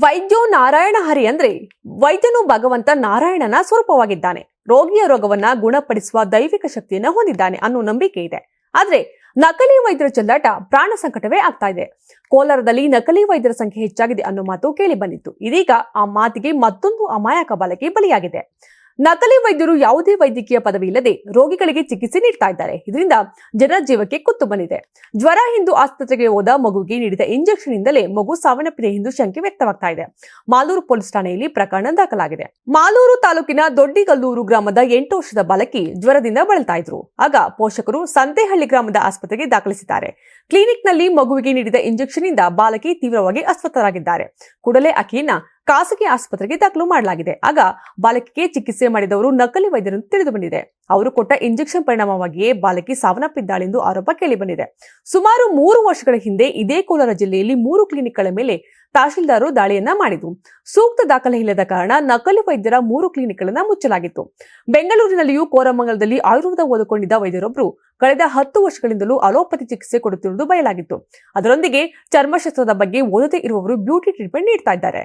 ವೈದ್ಯೋ ನಾರಾಯಣ ಹರಿ ಅಂದ್ರೆ ವೈದ್ಯನು ಭಗವಂತ ನಾರಾಯಣನ ಸ್ವರೂಪವಾಗಿದ್ದಾನೆ. ರೋಗಿಯ ರೋಗವನ್ನ ಗುಣಪಡಿಸುವ ದೈವಿಕ ಶಕ್ತಿಯನ್ನು ಹೊಂದಿದ್ದಾನೆ ಅನ್ನೋ ನಂಬಿಕೆ ಇದೆ. ಆದ್ರೆ ನಕಲಿ ವೈದ್ಯರ ಚೆಲ್ಲಾಟ ಪ್ರಾಣ ಸಂಕಟವೇ ಆಗ್ತಾ ಇದೆ. ಕೋಲಾರದಲ್ಲಿ ನಕಲಿ ವೈದ್ಯರ ಸಂಖ್ಯೆ ಹೆಚ್ಚಾಗಿದೆ ಅನ್ನೋ ಮಾತು ಕೇಳಿ ಬಂದಿತ್ತು. ಇದೀಗ ಆ ಮಾತಿಗೆ ಮತ್ತೊಂದು ಅಮಾಯಕ ಬಲಕ್ಕೆ ಬಲಿಯಾಗಿದೆ. ನಕಲಿ ವೈದ್ಯರು ಯಾವುದೇ ವೈದ್ಯಕೀಯ ಪದವಿ ಇಲ್ಲದೆ ರೋಗಿಗಳಿಗೆ ಚಿಕಿತ್ಸೆ ನೀಡ್ತಾ ಇದ್ದಾರೆ. ಇದರಿಂದ ಜನರ ಜೀವಕ್ಕೆ ಕುತ್ತು ಬಂದಿದೆ. ಜ್ವರ ಹಿಂದೂ ಆಸ್ಪತ್ರೆಗೆ ಹೋದ ಮಗುಗೆ ನೀಡಿದ ಇಂಜೆಕ್ಷನ್ ಇಂದಲೇ ಮಗು ಸಾವನ್ನಪ್ಪಿದೆ ಎಂದು ಶಂಕೆ ವ್ಯಕ್ತವಾಗ್ತಾ ಇದೆ. ಮಾಲೂರು ಪೊಲೀಸ್ ಠಾಣೆಯಲ್ಲಿ ಪ್ರಕರಣ ದಾಖಲಾಗಿದೆ. ಮಾಲೂರು ತಾಲೂಕಿನ ದೊಡ್ಡಿಗಲ್ಲೂರು ಗ್ರಾಮದ ಎಂಟು ವರ್ಷದ ಬಾಲಕಿ ಜ್ವರದಿಂದ ಬಳಲ್ತಾ ಇದ್ರು. ಆಗ ಪೋಷಕರು ಸಂತೇಹಳ್ಳಿ ಗ್ರಾಮದ ಆಸ್ಪತ್ರೆಗೆ ದಾಖಲಿಸಿದ್ದಾರೆ. ಕ್ಲಿನಿಕ್ನಲ್ಲಿ ಮಗುವಿಗೆ ನೀಡಿದ ಇಂಜೆಕ್ಷನ್ ಇಂದ ಬಾಲಕಿ ತೀವ್ರವಾಗಿ ಅಸ್ವಸ್ಥರಾಗಿದ್ದಾರೆ. ಕೂಡಲೇ ಆಕೆಯನ್ನ ಖಾಸಗಿ ಆಸ್ಪತ್ರೆಗೆ ದಾಖಲು ಮಾಡಲಾಗಿದೆ. ಆಗ ಬಾಲಕಿಗೆ ಚಿಕಿತ್ಸೆ ಮಾಡಿದವರು ನಕಲಿ ವೈದ್ಯರು ತಿಳಿದು ಬಂದಿದೆ ಅವರು ಕೊಟ್ಟ ಇಂಜೆಕ್ಷನ್ ಪರಿಣಾಮವಾಗಿಯೇ ಬಾಲಕಿ ಸಾವನ್ನಪ್ಪಿದ್ದಾಳೆಂದು ಆರೋಪ ಕೇಳಿಬಂದಿದೆ. ಸುಮಾರು ಮೂರು ವರ್ಷಗಳ ಹಿಂದೆ ಇದೇ ಕೋಲಾರ ಜಿಲ್ಲೆಯಲ್ಲಿ ಮೂರು ಕ್ಲಿನಿಕ್ಗಳ ಮೇಲೆ ತಹಶೀಲ್ದಾರರು ದಾಳಿಯನ್ನ ಮಾಡಿದ್ರು. ಸೂಕ್ತ ದಾಖಲೆ ಇಲ್ಲದ ಕಾರಣ ನಕಲಿ ವೈದ್ಯರ ಮೂರು ಕ್ಲಿನಿಕ್ಗಳನ್ನ ಮುಚ್ಚಲಾಗಿತ್ತು. ಬೆಂಗಳೂರಿನಲ್ಲಿಯೂ ಕೋರಮಂಗಲದಲ್ಲಿ ಆಯುರ್ವೇದ ಓದಿಕೊಂಡಿದ್ದ ವೈದ್ಯರೊಬ್ಬರು ಕಳೆದ ಹತ್ತು ವರ್ಷಗಳಿಂದಲೂ ಅಲೋಪತಿ ಚಿಕಿತ್ಸೆ ಕೊಡುತ್ತಿರುವುದು ಬಯಲಾಗಿತ್ತು. ಅದರೊಂದಿಗೆ ಚರ್ಮಶಸ್ತ್ರದ ಬಗ್ಗೆ ಓದದೇ ಇರುವವರು ಬ್ಯೂಟಿ ಟ್ರೀಟ್ಮೆಂಟ್ ನೀಡ್ತಾ ಇದ್ದಾರೆ.